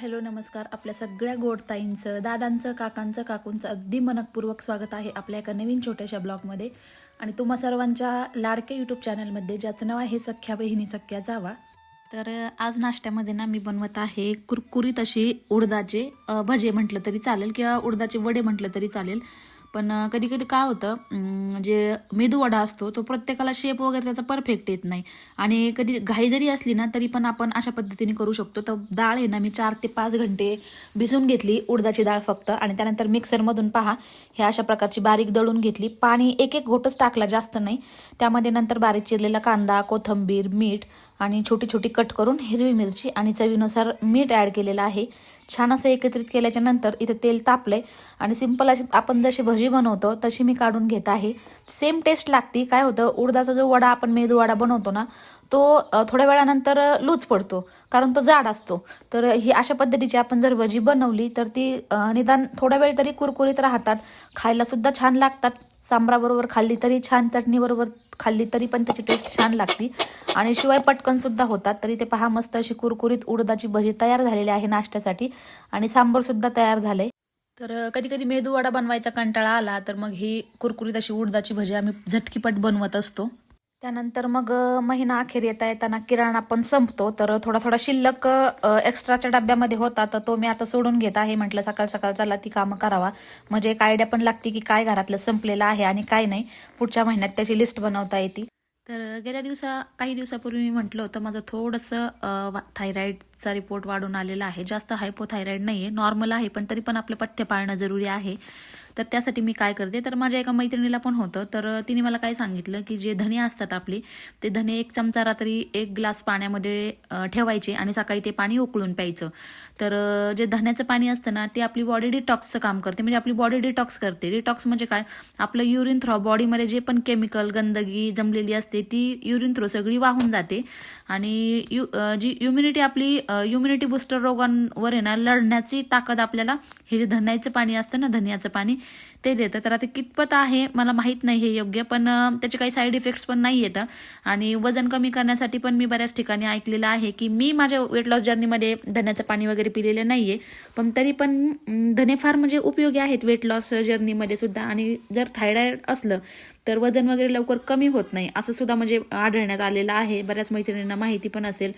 Hello नमस्कार. आपल्या सगळ्या गोडताईंचं दादांचं काकांचं काकूंचं अगदी मनपूर्वक स्वागत आहे आपल्या एका नवीन छोट्याशा ब्लॉगमध्ये. आणि तुम्हा सर्वांच्या लाडके यूट्यूब चॅनलमध्ये ज्याचं नाव आहे सख्या बहिणी सख्या जावा. तर आज नाश्त्यामध्ये ना मी बनवत आहे कुरकुरीत अशी उडदाचे भजे म्हटलं तरी चालेल किंवा उडदाचे वडे म्हटलं तरी चालेल. पण कधी कधी काय होतं जे मेदू वडा असतो तो प्रत्येकाला शेप वगैरे त्याचा परफेक्ट येत नाही. आणि कधी घाई जरी असली ना तरी पण आपण अशा पद्धतीने करू शकतो. तर डाळ आहे ना मी चार ते पाच घंटे भिजून घेतली उडदाची डाळ फक्त. आणि त्यानंतर मिक्सरमधून पहा हे अशा प्रकारची बारीक दळून घेतली. पाणी एक एक घोटच टाकला जास्त नाही. त्यामध्ये नंतर बारीक चिरलेला कांदा कोथंबीर मीठ आणि छोटी छोटी कट करून हिरवी मिरची आणि चवीनुसार मीठ ॲड केलेलं आहे. छान असं एकत्रित केल्याच्यानंतर इथे तेल तापलंय आणि सिंपल अशी आपण जशी भजी बनवतो तशी मी काढून घेत आहे. सेम टेस्ट लागती. काय होतं उडदाचा जो वडा आपण मेदू वडा बनवतो ना तो थोड्या वेळानंतर लूज पडतो. कारण तो जाड असतो. तर ही अशा पद्धतीची आपण जर भजी बनवली तर ती निदान थोडा वेळ तरी कुरकुरीत राहतात. खायला सुद्धा छान लागतात. सांबराबरोबर खाल्ली तरी छान चटणीबरोबर खाल्ली तरी पण त्याची टेस्ट छान लागती. आणि शिवाय पटकन सुद्धा होतात. तरी ते पहा मस्त अशी कुरकुरीत उडदाची भजी तयार झालेली आहे नाश्त्यासाठी. आणि सांबर सुद्धा तयार झाले तर कधी कधी मेदूवाडा बनवायचा कंटाळा आला तर मग ही कुरकुरीत अशी उडदाची भजी आम्ही झटकीपट बनवत असतो. त्यानंतर मग महिना अखेर येता येताना किराणा पण संपतो. तर थोडा थोडा शिल्लक एक्स्ट्राच्या डब्यामध्ये होता तर तो मी आता सोडून घेत आहे. म्हटलं सकाळ सकाळ चला ती कामं करावा. म्हणजे एक आयडिया पण लागते की काय घरातलं संपलेलं आहे आणि काय नाही. पुढच्या महिन्यात त्याची लिस्ट बनवता येते. तर गेल्या दिवसा काही दिवसापूर्वी मी म्हटलं होतं माझं थोडंसं थायरॉईडचा रिपोर्ट वाढून आलेला आहे. जास्त हायपोथायरॉईड नाही आहे नॉर्मल आहे पण तरी पण आपलं पथ्य पाळणं जरुरी आहे. तर त्यासाठी मी काय करते तर माझ्या एका मैत्रिणीला पण होतं. तर तिने मला काय सांगितलं की जे धने असतात आपले ते धने एक चमचा रात्री एक ग्लास पाण्यामध्ये ठेवायचे आणि सकाळी ते पाणी उकळून प्यायचं. तर जे धन्याचं पाणी असतं ना ते आपली बॉडी डिटॉक्सचं काम करते. म्हणजे आपली बॉडी डिटॉक्स करते. डिटॉक्स म्हणजे काय? आपलं युरिन थ्रो बॉडीमध्ये जे पण केमिकल गंदगी जमलेली असते ती युरिन थ्रो सगळी वाहून जाते. आणि यु जी इम्युनिटी आपली इम्युनिटी बुस्टर रोगांवर आहे ना लढण्याची ताकद आपल्याला हे जे धन्याचं पाणी असतं ना धनियाचं पाणी ते देतं. तर आता कितपत आहे मला माहीत नाही हे योग्य पण त्याचे काही साईड इफेक्ट्स पण नाही येतं. आणि वजन कमी करण्यासाठी पण मी बऱ्याच ठिकाणी ऐकलेलं आहे की मी माझ्या वेट लॉस जर्नीमध्ये धन्याचं पाणी वगैरे पिलेलं नाही आहे पण तरी पण धने फार म्हणजे उपयोगी आहेत वेट लॉस जर्नीमध्ये सुद्धा. आणि जर थायरॉइड असलं तर वजन वगैरे लवकर कमी होत नाही असं सुद्धा म्हणजे आढळण्यात आलेलं आहे. बऱ्याच मैत्रिणींना माहिती पण असेल.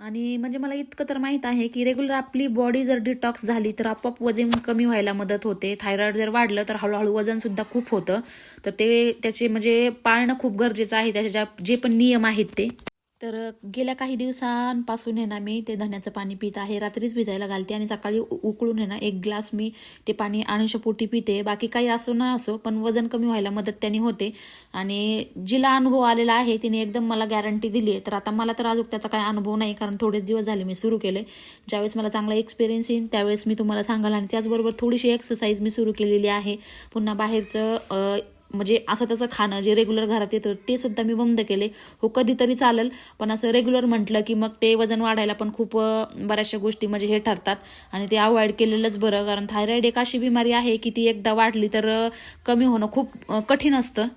आणि म्हणजे मला इतकं तर माहीत आहे की रेग्युलर आपली बॉडी जर डिटॉक्स झाली तर आपोआप वजन कमी व्हायला मदत होते. थायरॉइड जर वाढलं तर हळूहळू वजनसुद्धा खूप होतं. तर ते त्याचे म्हणजे पाळणं खूप गरजेचं आहे. त्याचे ज्या- जे पण नियम आहेत ते. तर गेल्या काही दिवसांपासून आहे ना मी ते धण्याचं पाणी पित आहे. रात्रीच भिजायला घालते आणि सकाळी उ- उकळून आहे ना एक ग्लास मी ते पाणी अनुषपोटी पिते. बाकी काही असो ना असो पण वजन कमी व्हायला मदत त्याने होते. आणि जिला अनुभव आलेला आहे तिने एकदम मला गॅरंटी दिली आहे. तर आता मला तर अजून त्याचा काही अनुभव नाही कारण थोडेच दिवस झाले मी सुरू केले. ज्यावेळेस मला चांगला एक्सपिरियन्स येईल त्यावेळेस मी तुम्हाला सांगाल. आणि त्याचबरोबर थोडीशी एक्सरसाइज मी सुरू केलेली आहे. पुन्हा बाहेरचं म्हणजे असं तसं खाणं जे रेग्युलर घरात येतं ते सुद्धा मी बंद केले. हो कधीतरी चालेल पण असं रेग्युलर म्हटलं की मग ते वजन वाढायला पण खूप बऱ्याचशा गोष्टी म्हणजे हे ठरतात. आणि ते अवॉइड केलेलंच बरं कारण थायरॉइड एक अशी बिमारी आहे की ती एकदा वाढली तर कमी होणं खूप कठीण असतं.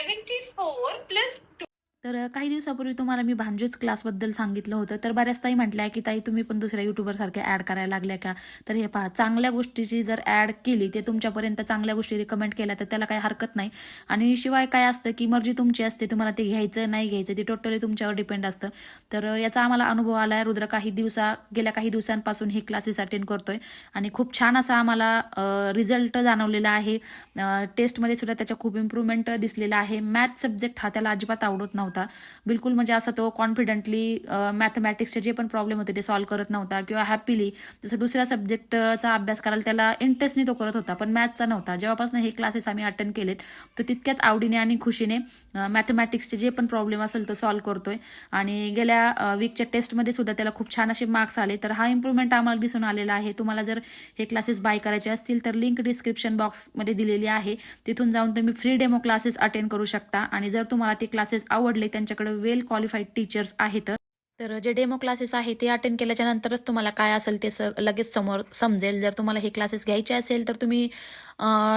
74 plus 2? तर काही दिवसापूर्वी तुम्हाला मी भांजूच क्लासबद्दल सांगितलं होतं. तर बऱ्याच ताई म्हटल्या की ताई तुम्ही पण दुसऱ्या युट्यूबरसारख्या ॲड करायला लागल्या का? तर हे पहा चांगल्या गोष्टीची जर ॲड केली ते तुमच्यापर्यंत चांगल्या गोष्टी रिकमेंड केल्या तर त्याला काही हरकत नाही. आणि शिवाय काय असतं की मर्जी तुमची असते तुम्हाला ते घ्यायचं नाही घ्यायचं ते टोटली तुमच्यावर डिपेंड असतं. तर याचा आम्हाला अनुभव आला. आहे रुद्र काही दिवसा गेल्या काही दिवसांपासून हे क्लासेस अटेंड करतोय. आणि खूप छान असा आम्हाला रिझल्ट जाणवलेला आहे. टेस्टमध्ये सुद्धा त्याच्या खूप इम्प्रूव्हमेंट दिसलेला आहे. मॅथ सब्जेक्ट हा त्याला अजिबात आवडत नव्हता. बिलकुल म्हणजे असं तो कॉन्फिडंटली मॅथमॅटिक्सचे जे पण प्रॉब्लेम होते ते सॉल्व्ह करत नव्हता किंवा हॅपीली जसं दुसऱ्या सब्जेक्टचा अभ्यास करायला त्याला इंटरेस्टने तो करत होता पण मॅथचा नव्हता. जेव्हापासून हे क्लासेस आम्ही अटेंड केलेत तर तितक्याच आवडीने आणि खुशीने मॅथमॅटिक्सचे जे पण प्रॉब्लेम असेल तो सॉल्व्ह करतोय. आणि गेल्या वीकच्या टेस्टमध्ये सुद्धा त्याला खूप छान असे मार्क्स आले. तर हा इम्प्रूव्हमेंट आम्हाला दिसून आलेला आहे. तुम्हाला जर हे क्लासेस बाय करायचे असतील तर लिंक डिस्क्रिप्शन बॉक्समध्ये दिलेली आहे. तिथून जाऊन तुम्ही फ्री डेमो क्लासेस अटेंड करू शकता. आणि जर तुम्हाला ते क्लासेस आवडले त्यांच्याकडे वेल क्वालिफाईड टीचर्स आहेत. तर जे डेमो क्लासेस आहे ते अटेंड केल्याच्या नंतरच तुम्हाला काय असेल ते स लगेच समोर समजेल. जर तुम्हाला हे क्लासेस घ्यायचे असेल तर तुम्ही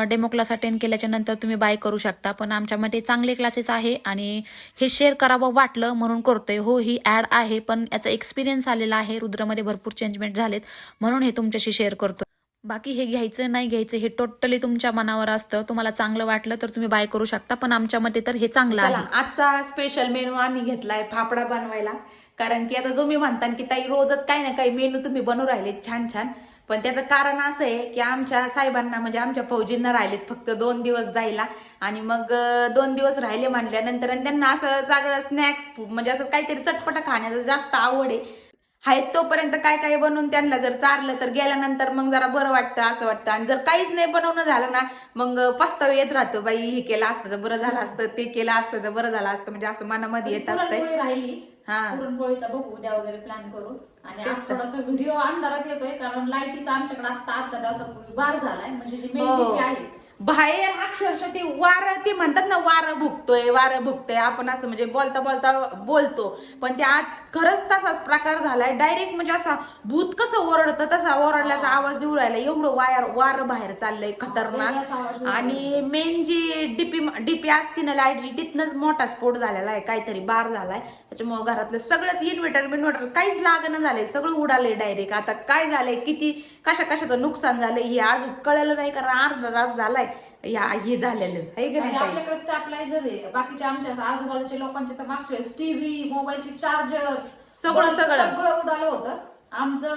डेमो क्लास अटेंड केल्याच्यानंतर तुम्ही बाय करू शकता. पण आमच्यामध्ये चांगले क्लासेस आहे आणि हे शेअर करावं वाटलं म्हणून करतोय. हो ही ॲड आहे पण याचा एक्सपिरियन्स आलेला आहे. रुद्रमध्ये भरपूर चेंजमेंट झालेत. म्हणून हे तुमच्याशी शेअर करतो बाकी हे घ्यायचं नाही घ्यायचं हे टोटली तुमच्या मनावर असतं. तुम्हाला चांगलं वाटलं तर तुम्ही बाय करू शकता पण आमच्या मते तर हे चांगलं आहे. आजचा स्पेशल मेनू आम्ही घेतलाय फाफडा बनवायला. कारण की आता तुम्ही म्हणता की ताई रोजच काही ना काही मेनू तुम्ही बनवू राहिले छान छान. पण त्याचं कारण असं आहे की आमच्या साहेबांना म्हणजे आमच्या फौजींना राहिलेत फक्त दोन दिवस जायला. आणि मग दोन दिवस राहिले म्हणल्यानंतर त्यांना असं चांगलं स्नॅक्स म्हणजे असं काहीतरी चटपट खाण्याचं जास्त आवड आहे. आहेत तोपर्यंत काय काय बनवून त्यांना जर चारलं तर गेल्यानंतर मग जरा बरं वाटतं असं वाटतं आणि जर काहीच नाही बनवणं झालं ना मग पस्ताव येत राहतं बाई हे केलं असतं तर बरं झालं असतं ते केलं असतं तर बरं झालं असतं म्हणजे असं मनामध्ये येत पुरणपोळी राहिली हा. पुरणपोळीचा बघू उद्या वगैरे प्लॅन करू आणि आज. थोडासा व्हिडिओ अंधारात येतोय कारण लाईटीचा आमच्याकडे आता अर्धा तासापूर्वी बार झालाय म्हणजे जी मेन हो. आहे बाहेर अक्षरशः ते वारं ते म्हणतात ना वारं भुकतोय वारं भुकतोय आपण असं म्हणजे बोलता बोलता बोलतो. पण ते आत खरंच तसाच प्रकार झालाय. डायरेक्ट म्हणजे असा भूत कसं ओरडतं तसा ओरडल्याचा आवाज देऊ राहिला. एवढं वायर वारं बाहेर चाललंय खतरनाक. आणि मेन जी डीपी डीपी असती ना लाईटची तिथनच मोठा स्फोट झालेला आहे. काहीतरी बार झालाय. त्याच्यामुळे घरातलं सगळंच इन्व्हर्टर बिन्व्हर्टर काहीच लागणं झालंय. सगळं उडालंय डायरेक्ट आता काय झालंय किती कशा कशाचं नुकसान झालंय हे आज कळलं नाही कारण अर्धा तास झालाय. या हे झालेलं आहे का आणि नाही ताई? आपल्याकडे स्टॅपलायझर आहे बाकीच्या आमच्या आजूबाजूच्या लोकांचे तर मागच्या टीव्ही मोबाईलची चार्जर सगळं- सगळं. सगळं उडालं होतं आमचं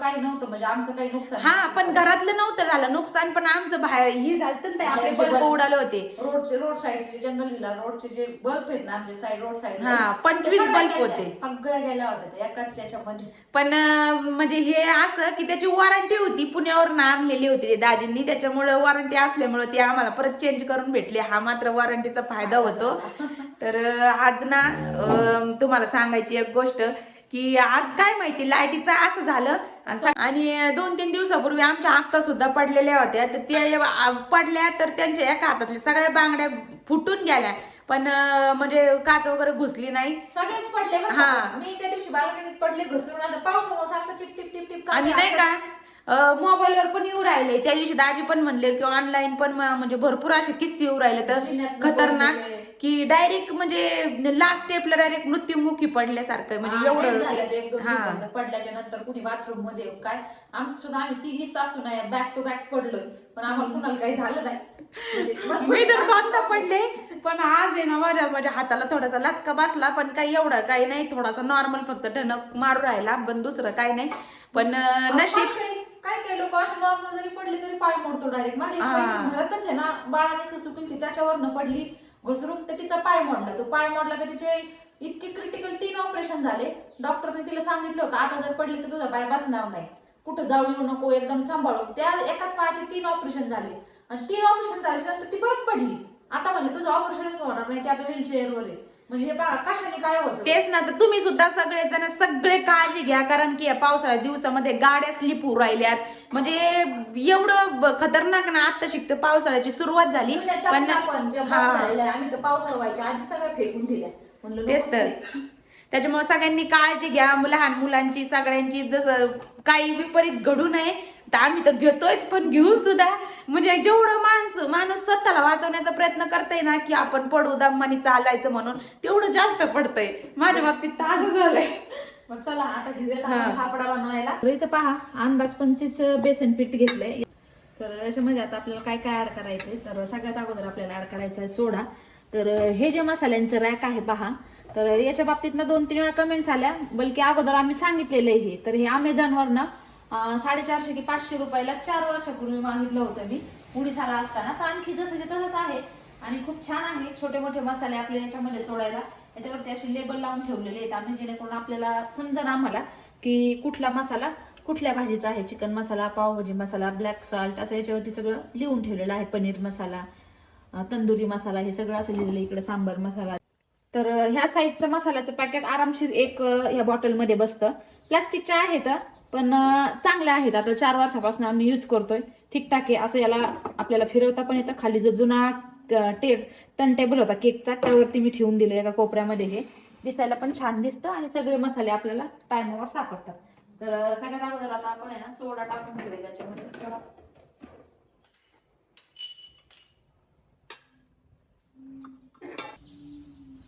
काही नव्हतं म्हणजे आमचं काही नुकसान हा पण घरातलं नव्हतं झालं. नुकसान पण आमचं बाहेर हे झालं ना आपले बल्ब बल्ब. उडाले होते. रोडचे रोड साईडचे जंगल विला रोडचे जे बल्ब आहेत ना आमचे साईड रोड साईड हा, 25 बल्ब होते. सगळ्या गेल्या होत्या त्या एकाच याच्यामध्ये पण अं, म्हणजे हे असं की त्याची वॉरंटी होती पुण्यावरून आणलेली होती ते दाजींनी. त्याच्यामुळे वॉरंटी असल्यामुळे ते आम्हाला परत चेंज करून भेटले. हा मात्र वॉरंटीचा फायदा होतो. तर अं, आज ना अं, तुम्हाला सांगायची एक गोष्ट की आज काय माहिती लाईटीचं असं झालं. आणि दोन तीन दिवसापूर्वी आमच्या अक्का सुद्धा पडलेल्या होत्या. तर त्या पडल्या तर त्यांच्या एका हातातल्या सगळ्या बांगड्या फुटून गेल्या. पण म्हणजे काच वगैरे घुसली नाही. सगळेच पडले हा. मी त्या दिवशी बाल्कनीत पडले घसरून आता पावसामुळे सारखं चिप टिप टिप टिप आणि नाही का? मोबाईलवर पण येऊ राहिले. त्या दिवशी दाजी पण म्हणले की ऑनलाईन पण म्हणजे भरपूर असे किस्से येऊ राहिले. तर खतरनाक. की डायरेक्ट म्हणजे लास्ट स्टेपला डायरेक्ट मृत्युमुखी पडल्यासारखं म्हणजे एवढं हा. पडल्याच्या नंतर कुणी बाथरूममध्ये काय? आम सुद्धा आम्ही तिघी सासू नाही बॅक टू बॅक पडलोय. पण आम्हाला कुणाला काही झालं नाही. म्हणजे मी तर दोनदा पडले पण आज आहे ना माझ्या माझ्या हाताला थोडासा लाचका बसला पण काही एवढं काही नाही. थोडासा नॉर्मल फक्त ठणक मारू राहिला पण दुसरं काही नाही. पण नशीब काय काय- लोक असे नॉर्मल जरी पडले तरी पाय मोडतो डायरेक्ट माझी एक. मैत्रीण घरातच आहे ना बाळाने सुसुकली ती त्याच्यावरनं पडली घसरून तर तिचा पाय मोडला. तो पाय मोडला तर तिचे इतके क्रिटिकल तीन ऑपरेशन झाले. डॉक्टरने तिला सांगितलं होतं आता जर पडली तर तुझा पाय बसणार नाही. कुठं जाऊ येऊ नको एकदम सांभाळून. त्या एकाच पायाचे तीन ऑपरेशन झाले. आणि तीन ऑपरेशन झाल्यानंतर ती परत पडली. आता म्हणले तुझं ऑपरेशनच होणार नाही ते आता व्हीलचेअरवर आहे. म्हणजे हे बघा कशाने काय होतं? तेच ना तर तुम्ही सुद्धा सगळेजण सगळे काळजी घ्या कारण की या पावसाळ्या दिवसामध्ये गाड्या स्लिप होऊ राहिल्यात. म्हणजे एवढं ब- खतरनाक ना आता शिकतं पावसाळ्याची सुरुवात झाली. पण चपला पण ज्या हा. बाद झालेल्या, आम्ही तर पावसाळा व्हायच्या आधी सगळ्या फेकून दिल्या. म्हणलं तेच नको तर. ते. त्याच्यामुळे सगळ्यांनी काळजी घ्या लहान मुलांची सगळ्यांची जसं काही विपरीत घडू नये तर आम्ही तर घेतोयच पण घेऊन सुद्धा. म्हणजे जेवढं माणूस माणूस स्वतःला वाचवण्याचा प्रयत्न करतय ना की आपण पडू दमानी चालायचं म्हणून तेवढं जास्त पडतंय. माझ्या बाबतीत असं झालंय. चला आता घेऊया हा. बनवायला. इथं पहा अंदाज पंचवीस बेसन पीठ घेतलंय. तर याच्यामध्ये आता आपल्याला काय काय ऍड करायचंय? तर सगळ्यात अगोदर आपल्याला ऍड करायचं आहे सोडा. तर हे जे मसाल्यांचं रॅक आहे पहा तर याच्या बाबतीत ना दोन तीन वेळा कमेंट्स आल्या. बलकी अगोदर आम्ही सांगितलेलं हे. तर हे अमेझॉनवरनं अं, साडेचारशे की पाचशे रुपयाला चार वर्षापूर्वी मागितलं होतं मी. उडीसाला असताना. तर आणखी जसं की तसंच आहे. आणि खूप छान आहे. छोटे मोठे मसाले आपले याच्यामध्ये सोडायला. याच्यावरती असे लेबल लावून ठेवलेले आहेत आम्ही जेणेकरून आपल्याला समजा आम्हाला की कुठला मसाला कुठल्या भाजीचा आहे. Chicken masala pav bhaji masala black salt असं याच्यावरती सगळं लिहून ठेवलेलं आहे. पनीर मसाला तंदुरी मसाला हे सगळं असं लिहिलेलं इकडे सांबर मसाला. तर ह्या साईजचं मसाल्याचं पॅकेट आरामशीर एक ह्या बॉटलमध्ये बसतं. प्लास्टिकच्या आहेत. पण चांगल्या आहेत. आता चार वर्षापासून आम्ही यूज करतोय. ठीकठाक आहे. असं याला आपल्याला फिरवता पण येतं. खाली जो जुना टेप टन टर्न टेबल होता केकचा त्यावरती मी ठेवून दिलं एका कोपऱ्यामध्ये हे. दिसायला पण छान दिसतं आणि सगळे मसाले आपल्याला टायमावर सापडतात. तर सगळ्यात अगोदर आता आपण आहे ना सोडा टाकून घेऊया त्याच्यामध्ये.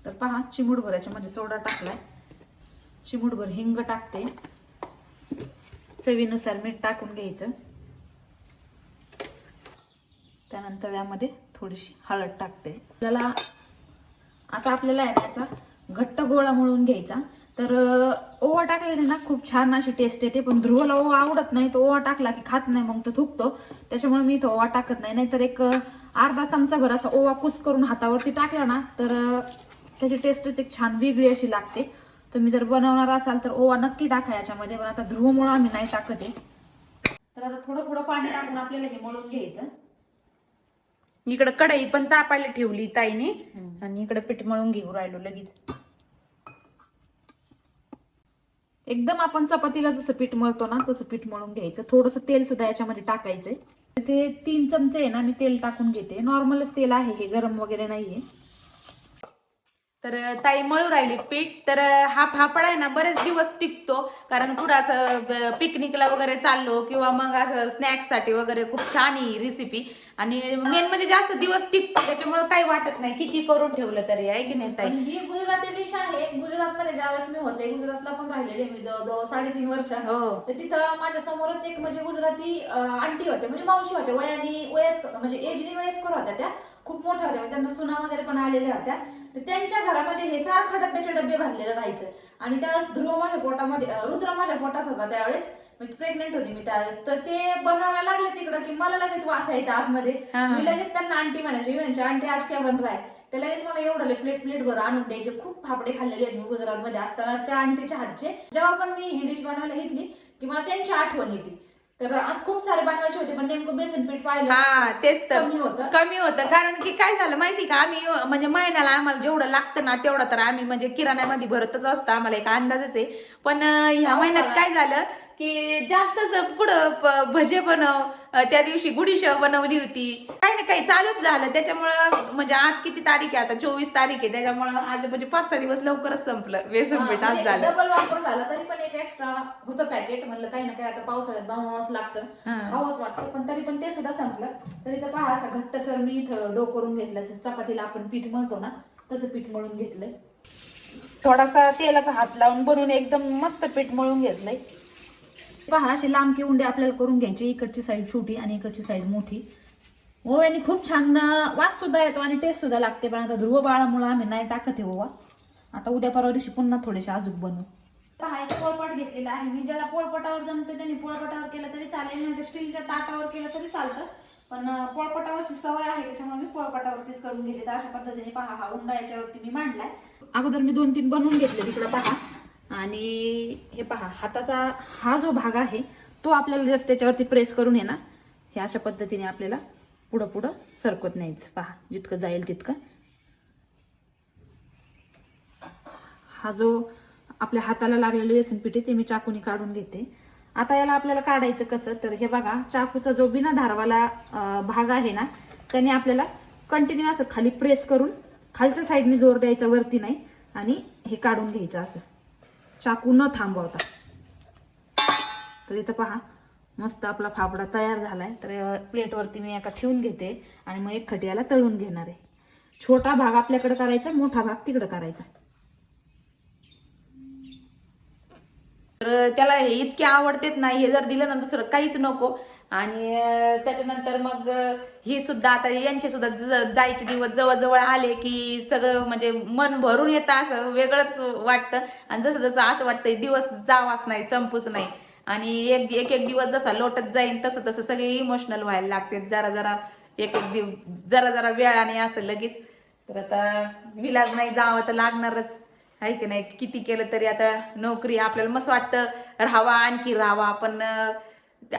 तर पहा चिमूटभर याच्यामध्ये सोडा टाकलाय. चिमूटभर हिंग टाकते. चवीनुसार मीठ टाकून घ्यायचं. त्यानंतर यामध्ये थोडीशी हळद टाकते. आपल्याला आता आपल्याला याचा घट्ट गोळा मळून घ्यायचा. तर ओवा टाकल्याने ना खूप छान अशी टेस्ट येते. पण ध्रुवाला ओवा आवडत नाही. तो ओवा टाकला की खात नाही मग तो थुकतो. त्याच्यामुळे मी तो ओवा टाकत नाही. नाहीतर एक अर्धा चमचा भर असा ओवा कुस करून हातावरती टाकला ना तर त्याची टेस्टच एक छान वेगळी अशी लागते. तुम्ही जर बनवणार असाल तर ओवा नक्की टाका याच्यामध्ये पण आता ध्रुवमुळं आम्ही नाही टाकत आहे. तर आता थोडं थोडं पाणी टाकून आपल्याला हे मळून घ्यायचं. इकडं कढई पण तापायला ठेवली ताईने आणि इकडे पीठ मळून घेऊ राहिलो लगेच. एकदम आपण चपातीला जसं पीठ मळतो ना तसं पीठ मळून घ्यायचं. थोडंसं तेल सुद्धा याच्यामध्ये टाकायचंय. ते तीन चमचे आहे ना मी तेल टाकून घेते. नॉर्मलच तेल आहे हे गरम वगैरे नाहीये. तर ताई मळू राहिली पीठ. तर हा फाफड आहे ना बरेच दिवस टिकतो. कारण कुठं असं पिकनिकला वगैरे चाललो किंवा मग असं स्नॅक्ससाठी वगैरे खूप छान ही रेसिपी आणि मेन म्हणजे जास्त दिवस टिकतो त्याच्यामुळे काही वाटत नाही. किती करून ठेवलं तरी आहे की नाही ताई? ही गुजराती डिश आहे. गुजरातमध्ये ज्यावेळेस मी होते गुजरातला पण राहिलेले मी जवळजवळ साडेतीन वर्ष. हो. तर तिथं माझ्या समोरच एक म्हणजे गुजराती अं, आंटी होते म्हणजे मावशी होते वयाने वयस्कर म्हणजे एजनी वयस्कर होत्या त्या. खूप मोठ्या होत्या म्हणजे त्यांना सुना वगैरे पण आलेल्या होत्या. तर त्यांच्या घरामध्ये हे सारखं डब्याचे डबे भरलेले राहायचं. आणि त्यावेळेस ध्रुव माझ्या पोटामध्ये अं, रुद्र माझ्या पोटात होता त्यावेळेस. प्रेग्नेंट होती मी त्यावेळेस. तर ते बनवायला लागले तिकडं की मला लगेच वास यायचा आतमध्ये. हा, हा. मी लगेच त्यांना आंटी म्हणायची म्हणजे आंटी आज काय बन राय. ते लगेच मला एवढं प्लेट प्लेट भर आणून द्यायचे. खूप फाफडे खाल्लेले आहेत मी गुजरातमध्ये असताना त्या आंटीच्या हातचे. जेव्हा पण मी ही डिश बनवायला घेतली की मला त्यांची आठवण येते. तर आज खूप सारे बनवायचे होते पण नेमकं बेसन पीठ पाहिलं हा तेच तर. कमी होतं. कमी होतं. कारण की काय झालं माहिती का? आम्ही म्हणजे महिन्याला आम्हाला जेवढं लागतं ना तेवढं तर आम्ही म्हणजे किराण्यामध्ये भरतच असतं. आम्हाला एक अंदाजच आहे. पण अं, ह्या महिन्यात काय झालं? की जास्तच पुढं प- भजे बनव त्या दिवशी गुडीशेव बनवली होती. काही ना काही चालूच झालं. त्याच्यामुळं म्हणजे आज किती तारीख आहे? आता चोवीस तारीख आहे. त्याच्यामुळं आज म्हणजे पाच सहा दिवस लवकरच संपलं. बेसन पीठ आज झालं. डबल वापर झाला. तरी पण एक एक्स्ट्रा होतं पॅकेट म्हणलं काही ना काही. आता पावसाळ्यात बनवावंच लागतं. खावंच वाटतं. पण तरी पण ते सुद्धा संपलं. तरी तर पहा असा घट्ट सर मी इथं डो करून घेतलं. चपातीला आपण पीठ मळतो ना तसं पीठ मळून घेतलंय. थोडासा तेलाचा हात लावून बनवून एकदम मस्त पीठ मळून घेतलंय. पहा अशी लांबकी उंडे आपल्याला करून घ्यायची. इकडची साईड छोटी आणि इकडची साईड मोठी. ओव्याने खूप छान वास सुद्धा येतो आणि टेस्ट सुद्धा लागते. पण आता ध्रुव बाळामुळे आम्ही नाही टाकत आहे ओवा आता उद्या परवा दिवशी पुन्हा थोडेसे अजूक बनवू. पहा एक पोळपाट घेतलेला आहे. मी ज्याला पोळपाटावर जमते त्यांनी पोळपाटावर केलं तरी चालेल नाही तर स्टीलच्या ताटावर केलं तरी चालतं. पण पोळपाटावरची सवय आहे त्याच्यामुळे मी पोळपाटावरतीच करून घेते तर अशा पद्धतीने पहा हा उंडा याच्यावरती मी मांडलाय. अगोदर मी दोन तीन बनवून घेतले तिकडं पहा. आणि हे पहा हाताचा हा जो भाग आहे तो आपल्याला जस्ट त्याच्यावरती प्रेस करून येणार ना हे अशा पद्धतीने आपल्याला पुढं पुढं सरकत न्यायचं पहा जितकं जाईल तितकं. हा जो आपल्या हाताला लागलेली व्यसन पीठ ते मी चाकूने काढून घेते. आता याला आपल्याला काढायचं कसं तर हे बघा चाकूचा जो बिना धारवाला भाग आहे ना त्याने आपल्याला कंटिन्यू असं खाली प्रेस करून खालच्या साईडने जोर द्यायचा वरती नाही आणि हे काढून घ्यायचं असं. चाकू न थांबवता. तर इथं पहा मस्त आपला फाफडा तयार झालाय. तर प्लेटवरती मी एका ठेवून घेते आणि मग एक खटियाला तळून घेणार आहे. छोटा भाग आपल्याकडे करायचा मोठा भाग तिकडे करायचा. तर त्याला हे इतके आवडतेत नाही हे जर दिलं ना दुसरं काहीच नको. आणि त्याच्यानंतर मग हे सुद्धा आता यांचे सुद्धा जायचे दिवस जवळजवळ आले की सगळं म्हणजे मन भरून येतं असं वेगळंच वाटतं. आणि जसं जसं असं वाटतं दिवस जावाच नाही संपूच नाही. आणि एक एक एक दिवस जसा लोटत जाईल तसं तसं सगळे इमोशनल व्हायला लागते. जरा जरा एक एक दिव जरा जरा वेळाने असं लगेच. तर आता विलाज नाही जावं तर लागणारच. आहे की नाही? किती केलं तरी आता नोकरी आपल्याला मस्त वाटतं. राहावा आणखी राहावा. पण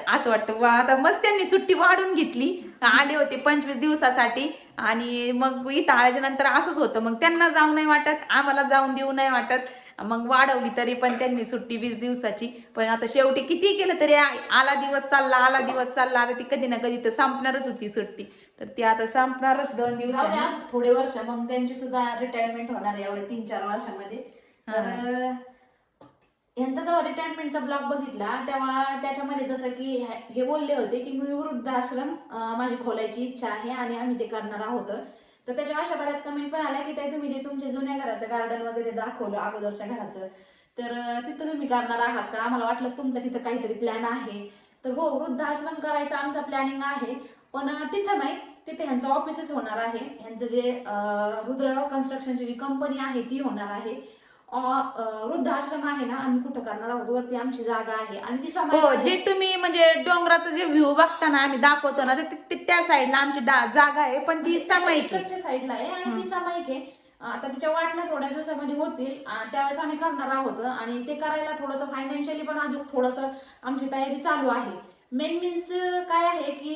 असं वाटतं वा आता मस्त त्यांनी सुट्टी वाढून घेतली. आले होते पंचवीस दिवसासाठी आणि मग इथं आल्याच्यानंतर असंच होतं. मग त्यांना जाऊ नाही वाटत आम्हाला जाऊन देऊ नाही वाटत. मग वाढवली तरी पण त्यांनी सुट्टी वीस दिवसाची. पण आता शेवटी किती केलं तरी आला दिवस चालला आला दिवस चालला. आता ती कधी ना कधी तर संपणारच होती सुट्टी. तर ती आता संपणारच दोन दिवसांनी. थोडे वर्ष मग त्यांची सुद्धा रिटायरमेंट होणार एवढे तीन चार वर्षामध्ये. यांचा जेव्हा रिटायरमेंटचा ब्लॉग बघितला तेव्हा त्याच्यामध्ये जसं की हे- बोलले होते की मी वृद्धाश्रम माझी खोलायची इच्छा आहे आणि आम्ही ते करणार आहोत. तर त्याच्या अशा बऱ्याच कमेंट पण आल्या की ताई तुम्ही ते तुमच्या जुन्या घराचं गार्डन वगैरे दाखवलं अगोदरच्या घराचं. तर तिथं तुम्ही करणार आहात का? आम्हाला वाटलं तुमचं तिथं काहीतरी प्लॅन आहे. तर हो वृद्धाश्रम करायचा आमचा प्लॅनिंग आहे पण तिथं नाही. तिथे ह्यांचं ऑफिसच होणार आहे. ह्यांचं जे रुद्र कन्स्ट्रक्शनची जी कंपनी आहे ती होणार आहे. वृद्धाश्रम आहे ना आम्ही कुठं करणार आहोत? वरती आमची जागा आहे. आणि ती हो जे तुम्ही म्हणजे डोंगराचं जे व्ह्यू बघताना आम्ही दाखवतो ना ते- ते- त्या साईडला आमची डा- जागा आहे पण ती सामायिक आहे. इकडच्या साईडला आहे आणि ती सामायिक आहे. आता तिच्या वाटण्या थोड्या दिवसामध्ये होतील. त्यावेळेस आम्ही करणार आहोत. आणि ते करायला थोडंसं फायनान्शियली पण अजून थोडंसं आमची तयारी चालू आहे. मेन मीन्स काय आहे की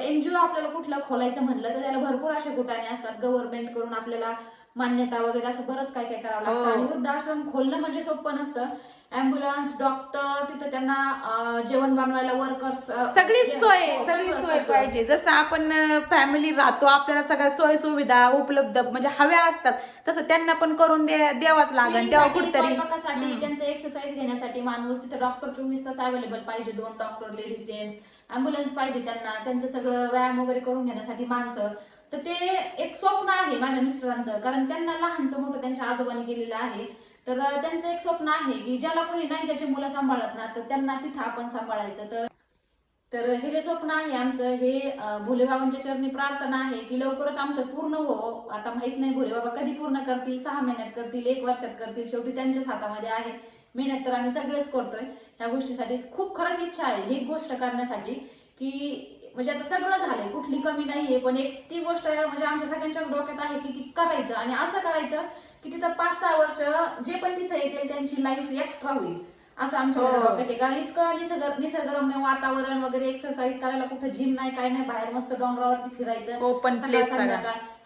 एनजीओ आपल्याला कुठलं खोलायचं म्हणलं तर त्याला भरपूर असे कुटाने असतात. गव्हर्नमेंटकडून आपल्याला मान्यता वगैरे असं बरंच काय काय करावं लागतं. हो. आणि वृद्धाश्रम खोलणं म्हणजे सोपं नसतं. अँब्युलन्स डॉक्टर तिथं त्यांना जेवण बनवायला वर्कर्स सगळी सोय सगळी सोय पाहिजे. जसं आपण फॅमिली राहतो आपल्याला सगळ्या सोय सुविधा उपलब्ध म्हणजे हव्या असतात तसं त्यांना पण करून दे द्यावाच लागेल तेव्हा कुठतरी. त्यांचं एक्सरसाइज घेण्यासाठी माणूस तिथे डॉक्टर चोवीस तास अवेलेबल पाहिजे दोन डॉक्टर लेडीज जेंट्स अँब्युलन्स पाहिजे त्यांना त्यांचं सगळं व्यायाम वगैरे करून घेण्यासाठी माणसं. तर ते एक स्वप्न आहे माझ्या मिस्टरांचं कारण त्यांना लहानचं मोठं त्यांच्या आजोबांनी केलेलं आहे. तर त्यांचं एक स्वप्न आहे की ज्याला कोणी नाही ज्याची मुलं सांभाळत ना तर त्यांना तिथं आपण सांभाळायचं. तर तर हे जे स्वप्न आहे आमचं हे भोलेबाबांच्या चरणी प्रार्थना आहे की लवकरच आमचं पूर्ण हो आता माहीत नाही भोलेबाबा कधी पूर्ण करतील सहा महिन्यात करतील एक वर्षात करतील शेवटी त्यांच्याच हातामध्ये आहे. मेहनत तर आम्ही सगळेच करतोय. ह्या गोष्टीसाठी खूप खरंच इच्छा आहे ही गोष्ट करण्यासाठी की म्हणजे आता सगळं झालंय कुठली कमी नाहीये पण एक ती गोष्ट म्हणजे आमच्या सगळ्यांच्या डोक्यात आहे की करायचं आणि असं करायचं की तिथं पाच सहा वर्ष जे पण तिथं येतील त्यांची लाईफ एक्स्ट्रा होईल. असं आमच्या हो. आहे. कारण इतकं निसर्ग निसर्गरम्य वातावरण वगैरे एक्सरसाइज करायला कुठं जिम नाही काय नाही बाहेर मस्त डोंगरावरती फिरायचं. सकाळ, place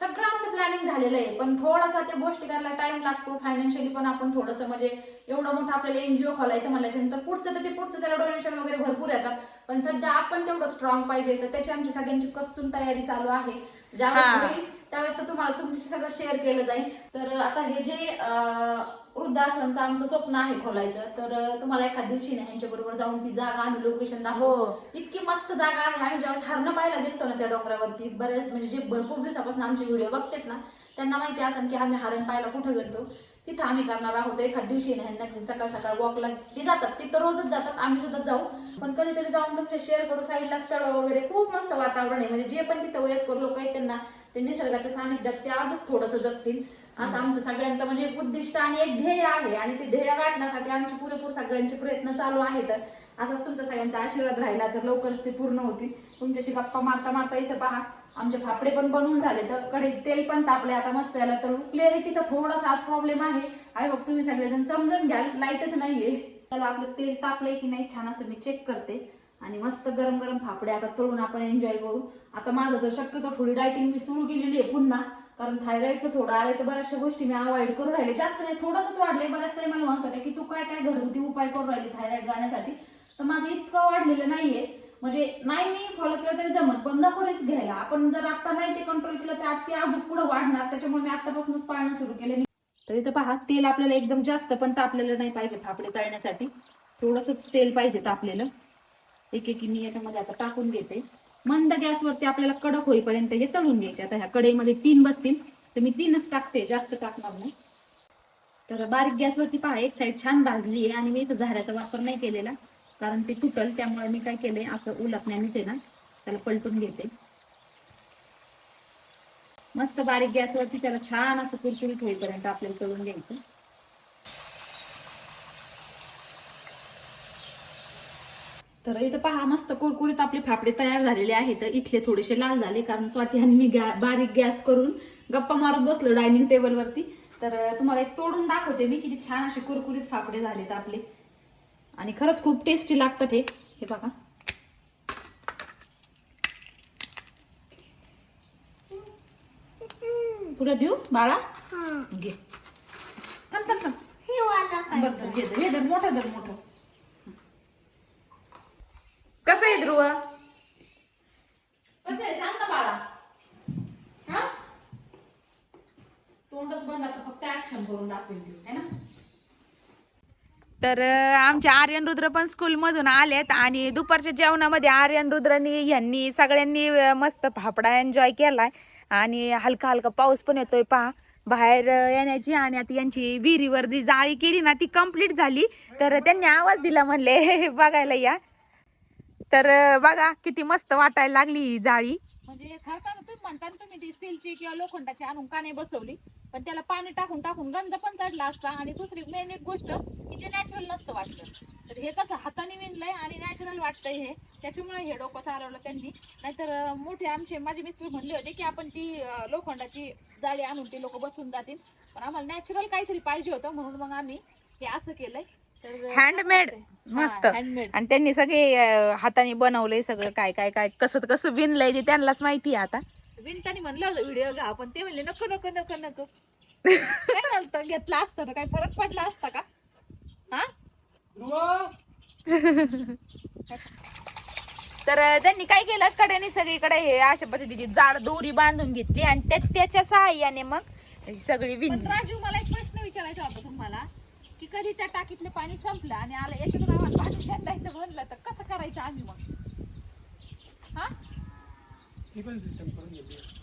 सगळा. आमचं प्लॅनिंग झालेलं आहे. पण थोडासा त्या गोष्टी करायला टाइम लागतो. फायनान्शियली पण आपण थोडंसं म्हणजे एवढं मोठं आपल्याला एनजीओ खोलायचं म्हणायच्या नंतर पुढचं तर ते पुढचं त्याला डोनेशन वगैरे भरपूर येतात. पण सध्या आपण तेवढं स्ट्रॉंग पाहिजे. तर त्याची आमची सगळ्यांची कसून तयारी चालू आहे. होईल त्यावेळेस तर तुम्हाला तुमच्याशी सगळं शेअर केलं जाईल. तर आता हे जे वृद्धाश्रमचं आमचं स्वप्न आहे खोलायचं तर तुम्हाला एखाद दिवशी ना ह्यांच्या बरोबर जाऊन ती जागा आणि लोकेशन दाखवू. हो. इतकी मस्त जागा आहे. आम्ही ज्यावेळेस हरणं पाहायला गेलतो ना त्या डोंगरावरती बरेच म्हणजे जे भरपूर दिवसापासून आमचे व्हिडिओ बघतात ना त्यांना माहिती असेल की आम्ही हरण पाहायला कुठं गेलतो. तिथं आम्ही करणार आहोत. एखाद दिवशी ना ह्यांना घेऊन सकाळ सकाळ वॉकला ते जातात. तिथं रोजच जातात. आम्ही सुद्धा जाऊ. पण कधीतरी जाऊन तुमच्या शेअर करू. साईडला स्थळ वगैरे खूप मस्त वातावरण आहे. म्हणजे जे पण तिथं वयस्कर लोक आहेत त्यांना ते निसर्गाच्या सानिध्यात ते अजून थोडंसं जगतील. असं आमचं सगळ्यांचं म्हणजे एक उद्दिष्ट आणि एक ध्येय आहे. आणि ते ध्येय गाठण्यासाठी आमचे पुरेपूर सगळ्यांचे प्रयत्न चालू आहेत. असाच तुमचा सगळ्यांचा आशीर्वाद राहिला तर लवकरच ते पूर्ण होतील. तुमच्याशी गप्पा मारता मारता इथं पहा. आमचे फाफडे पण बनवून झाले. तर कडे तेल पण तापले आता मस्त याला तर क्लिअरिटीचा थोडासा आज प्रॉब्लेम आहे. आय होप तुम्ही सगळेजण समजून घ्याल. लाईटच नाहीये. त्याला आपलं तेल तापलंय की नाही छान असं मी चेक करते. आणि मस्त गरम गरम फाफडे आता तळून आपण एन्जॉय करू. आता माझं तर शक्यतो थोडी डायटिंग मी सुरू केलेली आहे पुन्हा. कारण थायरॉइडचं थोडं आहे तर बऱ्याचशा गोष्टी मी अवॉइड करू राहिले. जास्त नाही थोडंसंच वाढले बऱ्याच काही मला म्हणत होते की तू काय काय घरगुती उपाय करू राहिली थायरॉइड जाण्यासाठी तर माझं इतकं वाढलेलं नाहीये. म्हणजे नाही मी फॉलो केलं तरी जमत पण नको रिस्क घ्यायला. आपण जर आता नाही ते कंट्रोल केलं तर ते अजून पुढे वाढणार. त्याच्यामुळे मी आतापासूनच पाळणं सुरू केलं. तर इथं पहा तेल आपल्याला एकदम जास्त पण तापलेलं नाही पाहिजे फापडे तळण्यासाठी. थोडंसंच तेल पाहिजे तापलेलं. एक एक मी याच्यामध्ये आता टाकून घेते. मंद गॅसवरती आपल्याला कडक होईपर्यंत हे तळून घ्यायचे. आता ह्या कढईमध्ये तीन बसतील तर मी तीनच टाकते. जास्त टाकणार नाही. तर बारीक गॅसवरती पहा एक साईड छान भाजली आहे आणि मी इथं झाऱ्याचा वापर नाही केलेला. कारण ते तुटल त्यामुळे मी काय केलंय असं उलपण्यानेच आहे ना त्याला पलटून घेते. मस्त बारीक गॅसवरती त्याला छान असं कुरकुरीत होईपर्यंत आपल्याला तळून घ्यायचं. तर इथं पहा मस्त कुरकुरीत आपले फाफडे तयार झालेले आहेत. इथले थोडेसे लाल झाले कारण स्वाती आणि मी गॅ- बारीक गॅस करून गप्पा मारत बसलो डायनिंग टेबलवरती तर तुम्हाला एक तोडून दाखवते मी किती छान असे कुरकुरीत फाफडे झालेत आपले. आणि खरंच खूप टेस्टी लागतात हे. हे बघा. तुला देऊ बाळा? घे. थांब थांब थांब. घे हे दर मोठं दर मोठं. कसं आहे ध्रुव? कसं आहे? सांग ना बाळा. हा? तोंडच बंद आता फक्त ऍक्शन करून दाखवेल ती है ना? तर आमच्या आर्यन रुद्र पण स्कूलमधून आलेत आणि दुपारच्या जेवणामध्ये आर्यन रुद्रनी ह्यांनी सगळ्यांनी मस्त फाफडा एन्जॉय केलाय. आणि हलका हलका पाऊस पण येतोय पहा. बाहेर येण्याची आणि आता यांची विहिरीवर जी जाळी केली ना ती कंप्लीट झाली. तर त्यांनी आवाज दिला म्हणले बघायला या. तर बघा किती मस्त वाटायला लागली ही जाळी. म्हणजे खरं तुम्ही म्हणता ना तुम्ही ती स्टीलची किंवा लोखंडाची आणून का नाही बसवली पण त्याला पाणी टाकून टाकून गंध पण चढला असता आणि दुसरी मेन एक गोष्ट की ते नॅचरल नसतं वाटतं. तर हे कसं हाताने विणलंय आणि नॅचरल वाटतंय हे त्याच्यामुळे हे डोकं चालवलं त्यांनी. नाहीतर मोठे आमचे माझे मिस्टर म्हणले होते की आपण ती लोखंडाची जाळी आणून ते लोक बसून जातील. पण आम्हाला नॅचरल काहीतरी पाहिजे होतं म्हणून मग आम्ही हे असं केलंय. हँडमेड मस्त. आणि त्यांनी सगळे हाताने बनवलंय सगळं काय काय काय कसं कसं विणलंय ते त्यांनाच माहिती आहे आता. विनतानी म्हणलं व्हिडिओ घ्या. पण ते म्हणले नको नको नको नको. काय झालं घेतला असता तर काय फरक पडला असता का? हा? तर त्यांनी काय केलं? कड्याने सगळीकडे हे अशा पद्धतीची जाड दोरी बांधून घेतली आणि त्या त्याच्या सहाय्याने मग ही सगळी विण राजू मला एक प्रश्न विचारायचा होता तुम्हाला. की कधी त्या टाकीतलं पाणी संपलं आणि आलं याच्यातून आम्हाला पाणी शेंदायचं म्हणलं तर कसं करायचं आम्ही मग? हा?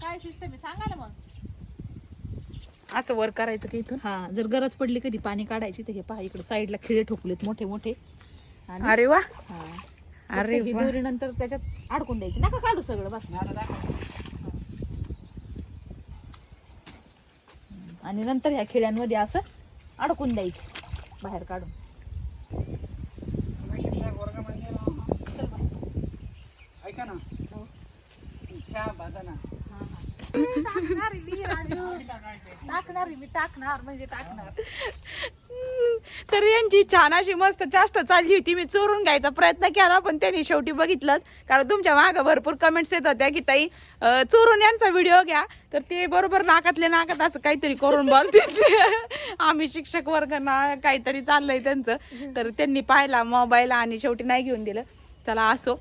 काय सिस्टम आहे? सांगा ना मग. असं वर करायचं की इथून? हा जर गरज पडली कधी पाणी काढायची तर हे पहा इकडे साईडला खिळे ठोकलेत मोठे मोठे. आणि अरे वा! हा. अरे ही वा. दोरी नंतर त्याच्यात अडकून द्यायची. नका काढू सगळं बस. आणि नंतर ह्या खिड्यांमध्ये असं अडकून द्यायचं. बाहेर काढून. ऐका ना. चहा भाजा ना टाकणार आहे मी राजू टाकणार आहे मी टाकणार म्हणजे टाकणार तर यांची छान अशी मस्त जास्त चालली होती. मी चोरून घ्यायचा प्रयत्न केला पण त्यांनी शेवटी बघितलंच. कारण तुमच्या मागं भरपूर कमेंट्स येत होत्या की ताई अं, चोरून यांचा व्हिडिओ घ्या. तर ते बरोबर नाकातले नाकात असं काहीतरी करून बोलते आम्ही शिक्षक वर्ग ना काहीतरी चाललंय त्यांचं. तर त्यांनी पाहिला मोबाईल आणि शेवटी नाही घेऊन दिलं. चला असो.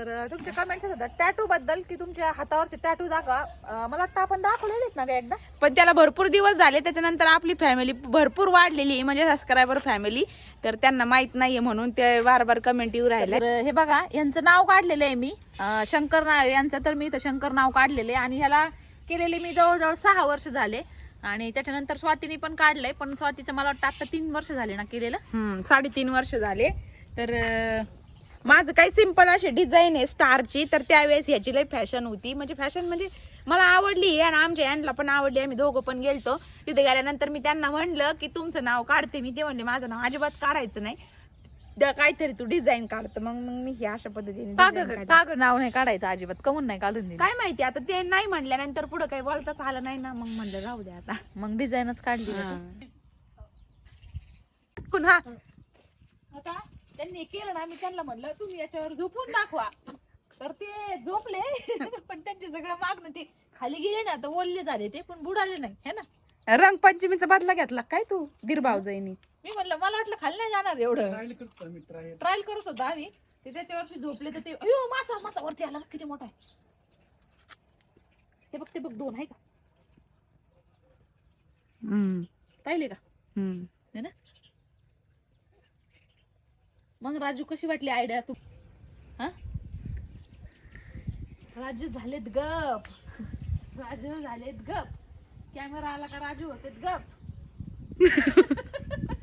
तर अं, तुमचे कमेंट्स होतात टॅटू बद्दल की तुमच्या हातावरचे टॅटू दाखवा. अं, मला वाटतं आपण दाखवलेले आहेत ना ग एकदा? पण त्याला भरपूर दिवस झाले त्याच्यानंतर आपली फॅमिली भरपूर वाढलेली आहे, म्हणजे सबस्क्रायबर फॅमिली तर त्यांना माहीत नाहीये म्हणून ते बार बार कमेंट येऊ राहिले. तर हे बघा यांचं नाव काढलेलं आहे मी. अं, शंकर नाव यांचं तर मी इथं शंकर नाव काढलेले आणि ह्याला केलेले मी जवळजवळ सहा वर्ष झाले. आणि त्याच्यानंतर स्वातीने पण काढलंय पण स्वातीचं मला वाटतं आता तीन वर्ष झाले ना केलेलं. हम्म, साडेतीन वर्ष झाले. तर अं, माझं काही सिंपल अशी डिझाईन आहे स्टारची तर त्यावेळेस ह्याची लई फॅशन होती. म्हणजे फॅशन म्हणजे मला आवडली आणि आमच्या यांना पण आवडली. आम्ही दोघं पण गेलतो. तिथे गेल्यानंतर मी त्यांना म्हणलं की तुमचं नाव काढते मी. ते म्हणले माझं नाव अजिबात काढायचं नाही. काहीतरी तू डिझाईन काढतं मग मग मी ही अशा पद्धतीने का design ग काढली. का ग नाव नाही काढायचं अजिबात. कमून नाही काढून दिलं. काय माहिती आता ते नाही म्हणल्यानंतर पुढे काही बोलताच आलं नाही ना. मग म्हणलं राहू द्या आता. मग डिझाईनच काढली पुन्हा आता? त्यांनी केलं ना मी त्यांना म्हणलं तुम्ही याच्यावर झोपून दाखवा. तर ते झोपले पण त्यांचे सगळं मागणं ते खाली गेले ना तर ओल्ले झाले ते पण बुडाले नाही है ना? रंगपंचमीचा बदला घेतला काय तू दीरभाऊ जाईनी मी म्हणलं मला वाटलं खाली नाही जाणार एवढं. ट्रायल करतो मी ट्रायल ट्रायल करत होतो आम्ही. ते त्याच्यावरती झोपले तर ते अयो मासा मासा वरती आला बघ किती मोठा आहे. ते बघ ते बघ दोन आहे का? हम्म. पाहिले का? हम्म. है ना? मग राजू कशी वाटली आयडिया तू? हा? राजू झालेत गप. राजू झालेत गप. कॅमेरा आला का राजू होते गप.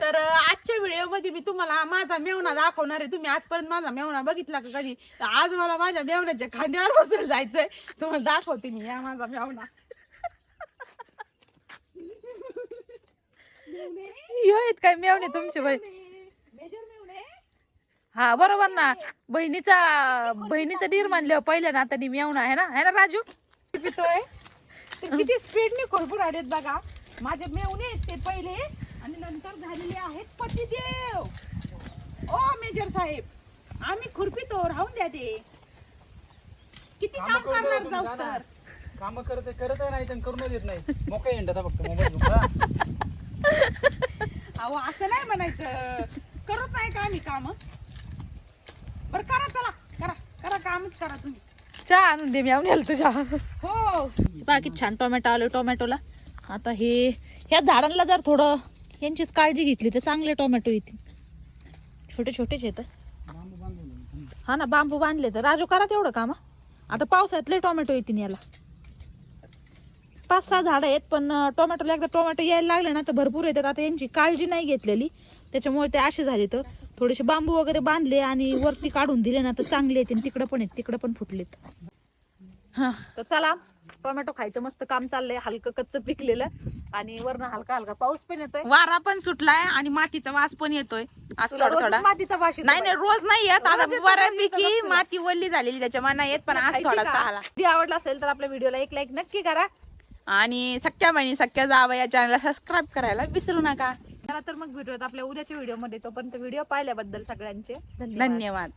तर आजच्या व्हिडिओमध्ये मी तुम्हाला माझा मेवणा दाखवणार आहे. तुम्ही आजपर्यंत माझा मेवणा बघितला का कधी? आज मला माझ्या मेवण्याच्या खांद्यावर बसून जायचंय. तुम्हाला दाखवते मी या माझा मेवणा. यो आहेत काय मेवणे तुमचे बाई? हा बरोबर ना. बहिणीचा बहिणीचा डीर मानले पहिल्या ना आता मेवणा आहे ना? है ना राजू? पितोय. तर किती स्पीडने खुरपूर आलेत बघा. माझे मेवणे आहेत ते पहिले आणि नंतर झालेले आहेत पतिदेव. ओ मेजर साहेब आम्ही खुरपितो राहून द्या ते. किती काम करणार जाऊस. तर? काम करत करत नाही तर करून देत नाही. मोका येणार फक्त मोबाईल अहो असं नाही म्हणायचं. करत नाही का आम्ही काम? बर करा चला. करा करा कामच करा तुम्ही. चहा आणून दे मेवण्याला तुझ्या हो. बाकी छान टोमॅटो आलो टोमॅटोला. आता हे ह्या झाडांना जर थोडं यांचीच काळजी घेतली तर चांगले टोमॅटो येतील. छोटे छोटेच येतं हा ना बांबू बांधले तर. राजू करा तेवढं काम. आता पावसाळ्यातले टोमॅटो येतील याला. पाच सहा झाडं आहेत पण टोमॅटोला एकदा टोमॅटो यायला लागले ना तर भरपूर येतात. आता यांची काळजी नाही घेतलेली. त्याच्यामुळे ते असे झाले तर. थोडेसे बांबू वगैरे बांधले आणि वरती काढून दिले ना तर चांगले येतील तिकडं पण आहेत तिकडं पण फुटलेत. हा. तर चला टोमॅटो खायचं मस्त काम चाललंय हलकं कच्च पिकलेलं. आणि वरनं हलका हलका पाऊस पण येतोय. वारा पण सुटलाय आणि मातीचा वास पण येतोय. थोडा थोडा मातीचा वास येतो नाही. नाही रोज नाही येत. आता येतो बऱ्यापैकी माती वल्ली झालेली त्याच्यामुळे नाही येत पण आज थोडासा? आला. व्हिडिओ आवडला असेल तर आपल्या व्हिडिओला एक लाईक नक्की करा. आणि सख्या बहिणी सख्या जावं या चॅनलला सबस्क्राईब करायला विसरू नका. चला तर मग भेटूयात आपल्या उद्याच्या व्हिडिओमध्ये तोपर्यंत व्हिडिओ पाहिल्याबद्दल सगळ्यांचे धन्यवाद. धन्यवाद.